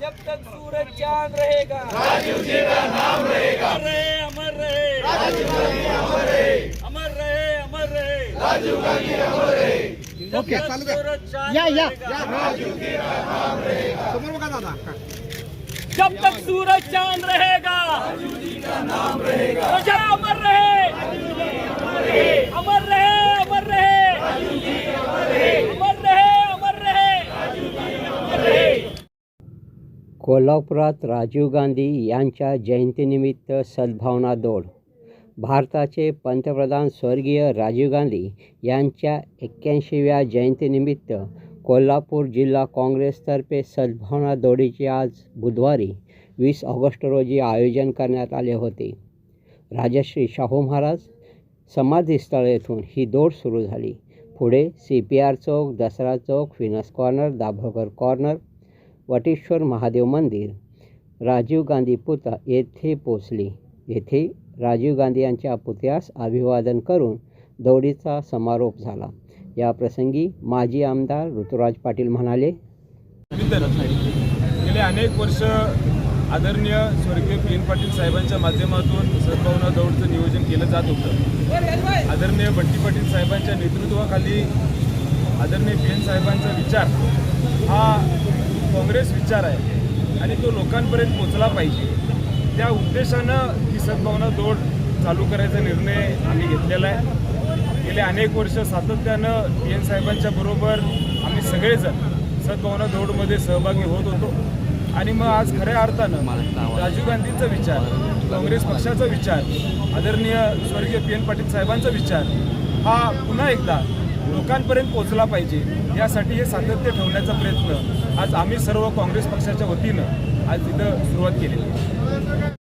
जब तक सूरज चांद रहेगा राजीव जी का नाम रहेगा अमर रहे अमर रहे राजीव गांधी अमर रहे अमर रहे अमर रहे राजीव गांधी अमर रहे ओके सूरज चांद या या राजीव जी का नाम रहेगा समोर बघा दादा जब तक सूरज चांद रहेगा राजीव जी का नाम रहेगा प्रजा अमर रहे अमर रहे अमर रहे अमर रहे अमर रहे कोल्हापुरात राजीव गांधी यांच्या जयंतीनिमित्त सद्भावना दौड भारताचे पंतप्रधान स्वर्गीय राजीव गांधी यांच्या एक्क्याऐंशीव्या जयंतीनिमित्त कोल्हापूर जिल्हा काँग्रेसतर्फे सद्भावना दौडीचे आज बुधवारी वीस ऑगस्ट रोजी आयोजन करण्यात आले होते. राजश्री शाहू महाराज समाधीस्थळ येथून ही दौड सुरू झाली. पुढे C P R Chowk Dasara Chowk फिनस corner Dabholkar corner Vateshwar Mahadev मंदिर. राजीव गांधी पुतळा येथे पोचली. येथे राजीव गांधी यांच्या पुतळ्यास अभिवादन करून दौडीचा समारोप झाला. या प्रसंगी माजी आमदार ऋतुराज पाटील म्हणाले गेले अनेक वर्ष आदरणीय स्वर्गीय पी एन पाटील साहेबांच्या माध्यमातून सद्भावना दौडचं नियोजन केलं जात होतं. आदरणीय बंटी पाटील साहेबांच्या नेतृत्वाखाली आदरणीय पी एन साहेबांचा विचार हा काँग्रेस विचार आहे आणि तो लोकांपर्यंत पोचला पाहिजे त्या उद्देशानं ही सद्भावना दौड चालू करायचा निर्णय आम्ही घेतलेला आहे. गेले अनेक वर्ष सातत्यानं पी एन साहेबांच्या बरोबर आम्ही सगळेजण सद्भावना दौडमध्ये सहभागी होत होतो. आणि मग आज खऱ्या अर्थानं राजीव गांधींचा विचार काँग्रेस पक्षाचा विचार आदरणीय स्वर्गीय पी एन पाटील साहेबांचा विचार हा पुन्हा एकदा लोकांपर्यंत पोहोचला पाहिजे यासाठी हे सातत्य ठेवण्याचा प्रयत्न आज आम्ही सर्व काँग्रेस पक्षाच्या वतीनं आज इथं सुरुवात केलेली आहे.